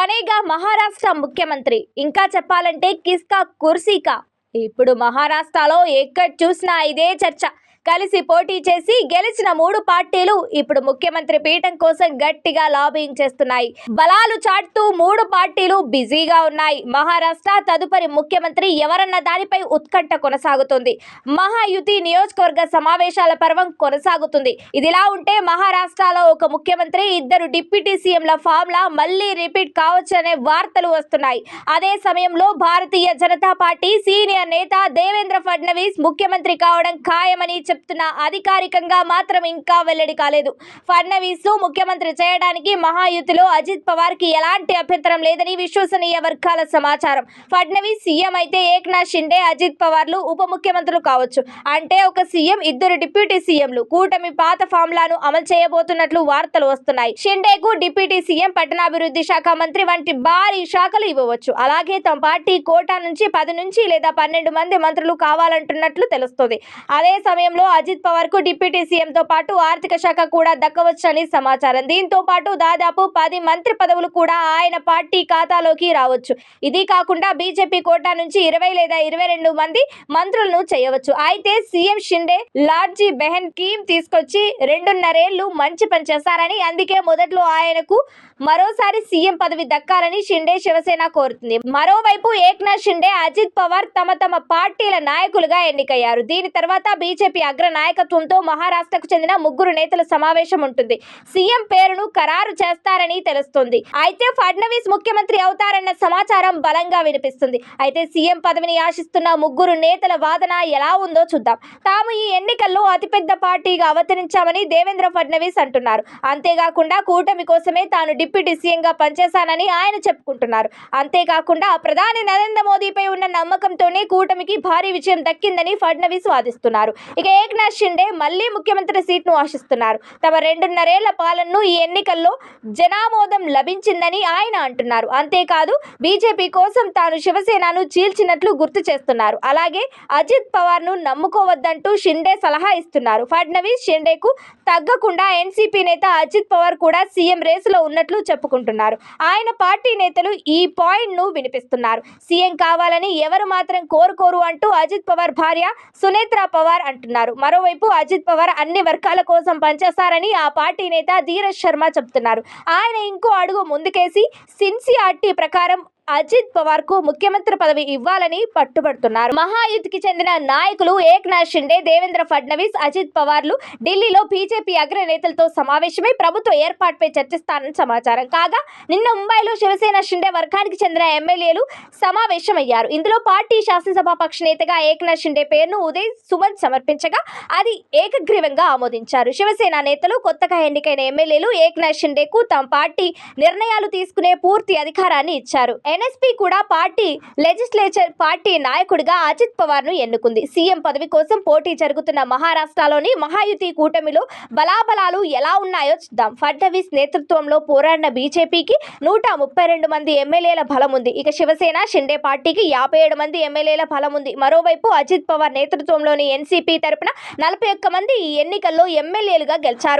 బనేగా మహారాష్ట్ర ముఖ్యమంత్రి. ఇంకా చెప్పాలంటే కిస్కా కుర్సీకా? ఇప్పుడు మహారాష్ట్రలో ఎక్కడ చూసినా ఇదే చర్చ. కలిసి పోటీ చేసి గెలిచిన మూడు పార్టీలు ఇప్పుడు ముఖ్యమంత్రి పీఠం కోసం గట్టిగా లాబింగ్ చేస్తున్నాయి. బలాలు చాటుతూ మూడు పార్టీలు బిజీగా ఉన్నాయి. మహారాష్ట్ర తదుపరి ముఖ్యమంత్రి ఎవరన్న దానిపై ఉత్కంఠ కొనసాగుతుంది. మహాయుతి నియోజకవర్గ సమావేశాల పర్వం కొనసాగుతుంది. ఇదిలా ఉంటే మహారాష్ట్రలో ఒక ముఖ్యమంత్రి ఇద్దరు డిప్యూటీ సీఎంల ఫామ్లా మళ్ళీ రిపీట్ కావచ్చనే వార్తలు వస్తున్నాయి. అదే సమయంలో భారతీయ జనతా పార్టీ సీనియర్ నేత దేవేంద్ర ఫడ్నవీస్ ముఖ్యమంత్రి కావడం ఖాయమని చెప్తున్న అధికారికంగా మాత్రం ఇంకా వెల్లడి కాలేదు. ఫడ్నవీస్ ముఖ్యమంత్రి చేయడానికి మహాయుతిలో అజిత్ పవార్కి ఎలాంటి అభ్యంతరం లేదని విశ్వసనీయ వర్గాల సమాచారం. ఫడ్నవీస్ సీఎం అయితే ఏక్నాథ్ షిండే అజిత్ పవార్లు ఉప ముఖ్యమంత్రులు కావచ్చు. అంటే ఒక సీఎం ఇద్దరు డిప్యూటీ సీఎంలు. కూటమి పాత ఫామ్లాను అమలు చేయబోతున్నట్లు వార్తలు వస్తున్నాయి. షిండేకు డిప్యూటీ సీఎం పట్టణాభివృద్ధి శాఖ మంత్రి వంటి భారీ శాఖలు ఇవ్వవచ్చు. అలాగే తమ పార్టీ కోటా నుంచి పది నుంచి లేదా పన్నెండు మంది మంత్రులు కావాలంటున్నట్లు తెలుస్తుంది. అదే సమయంలో అజిత్ పవార్కు డిప్యూటీ సీఎంతో పాటు ఆర్థిక శాఖ కూడా దక్కవచ్చని సమాచారం. దీంతో పాటు దాదాపు పది మంత్రి పదవులు కూడా ఆయన పార్టీ ఖాతాలోకి రావచ్చు. ఇది కాకుండా బీజేపీ కోటా నుంచి ఇరవై లేదా ఇరవై రెండు మంది మంత్రులను చేయవచ్చు. అయితే సీఎం షిండే లార్జీ బెహన్ కీమ్ తీసుకొచ్చి రెండున్నరేళ్ళు మంచి పని చేశారని అందుకే మొదట్లో ఆయనకు మరోసారి సీఎం పదవి దక్కాలని షిండే శివసేన కోరుతుంది. మరోవైపు ఏక్నాథ్ షిండే అజిత్ పవార్ తమ తమ పార్టీల నాయకులుగా ఎన్నికయ్యారు. దీని తర్వాత బీజేపీ అగ్ర నాయకత్వంతో మహారాష్ట్రకు చెందిన ముగ్గురు నేతల సమావేశం ఉంటుంది. సీఎం పేరును ఖరారు చేస్తారని తెలుస్తుంది. అయితే ఫడ్నవీస్ ముఖ్యమంత్రి అవుతారన్న సమాచారం బలంగా వినిపిస్తుంది. అయితే సీఎం పదవిని ఆశిస్తున్న ముగ్గురు నేతల వాదన ఎలా ఉందో చూద్దాం. తాము ఈ ఎన్నికల్లో అతిపెద్ద పార్టీగా అవతరించామని దేవేంద్ర ఫడ్నవీస్ అంటున్నారు. అంతేకాకుండా కూటమి కోసమే తాను డిప్యూటీ సీఎంగా పనిచేశానని ఆయన చెప్పుకుంటున్నారు. అంతేకాకుండా ప్రధాని నరేంద్ర మోదీపై ఉన్న నమ్మకంతోనే కూటమికి భారీ విజయం దక్కిందని ఫడ్నవీస్ వాదిస్తున్నారు. ఇక ఏక్నాథ్ షిండే మళ్ళీ ముఖ్యమంత్రి సీట్ను ఆశిస్తున్నారు. తమ రెండున్నరేళ్ళ పాలనను ఈ ఎన్నికల్లో జనామోదం లభించిందని ఆయన అంటున్నారు. అంతేకాదు బీజేపీ కోసం తాను శివసేనను చీల్చినట్లు గుర్తు చేస్తున్నారు. అలాగే అజిత్ పవార్ను నమ్ముకోవద్దంటూ షిండే సలహా ఇస్తున్నారు. ఫడ్నవీస్ షిండేకు తగ్గకుండా ఎన్సీపీ నేత అజిత్ పవార్ కూడా సీఎం రేసులో ఉన్నట్లు చెప్పుకుంటున్నారు. ఆయన పార్టీ నేతలు ఈ పాయింట్ను వినిపిస్తున్నారు. సీఎం కావాలని ఎవరు మాత్రం కోరుకోరు అంటూ అజిత్ పవార్ భార్య సునేత్ర పవార్ అంటున్నారు. మరోవైపు అజిత్ పవార్ అన్ని వర్గాల కోసం పనిచేస్తారని ఆ పార్టీ నేత ధీరజ్ శర్మ చెబుతున్నారు ఆయన ఇంకో అడుగు ముందుకేసి సిన్సియార్టీ ప్రకారం అజిత్ పవార్కు ముఖ్యమంత్రి పదవి ఇవ్వాలని పట్టుబడుతున్నారు. మహాయుతికి చెందిన నాయకులు ఏక్నాథ్ షిండే దేవేంద్ర ఫడ్నవీస్ అజిత్ పవార్లు ఢిల్లీలో బీజేపీ అగ్రనేతలతో సమావేశమై ప్రభుత్వ ఏర్పాటుపై చర్చిస్తారని సమాచారం. కాగా నిన్న ముంబైలో శివసేన షిండే వర్గానికి చెందిన ఎమ్మెల్యేలు సమావేశమయ్యారు. ఇందులో పార్టీ శాసనసభ పక్ష నేతగా ఏక్నాథ్ షిండే పేరును ఉదయ్ సుమన్ సమర్పించగా అది ఏకగ్రీవంగా ఆమోదించారు. శివసేన నేతలు కొత్తగా ఎన్నికైన ఎమ్మెల్యేలు ఏక్నాథ్ షిండేకు తమ పార్టీ నిర్ణయాలు తీసుకునే పూర్తి అధికారాన్ని ఇచ్చారు. ఎన్ఎస్పీ కూడా పార్టీ లెజిస్లేచర్ పార్టీ నాయకుడిగా అజిత్ పవార్ను ఎన్నుకుంది. సీఎం పదవి కోసం పోటీ జరుగుతున్న మహారాష్ట్రలోని మహాయుతి కూటమిలో బలాబలాలు ఎలా ఉన్నాయో చూద్దాం. ఫడ్నవీస్ నేతృత్వంలో పోరాడిన బీజేపీకి నూట ముప్పై రెండు మంది ఎమ్మెల్యేల బలం ఉంది. ఇక శివసేన షిండే పార్టీకి యాభై ఏడు మంది ఎమ్మెల్యేల బలం ఉంది. మరోవైపు అజిత్ పవార్ నేతృత్వంలోని ఎన్సీపీ తరపున నలభై ఒక్క మంది ఈ ఎన్నికల్లో ఎమ్మెల్యేలుగా గెలిచారు.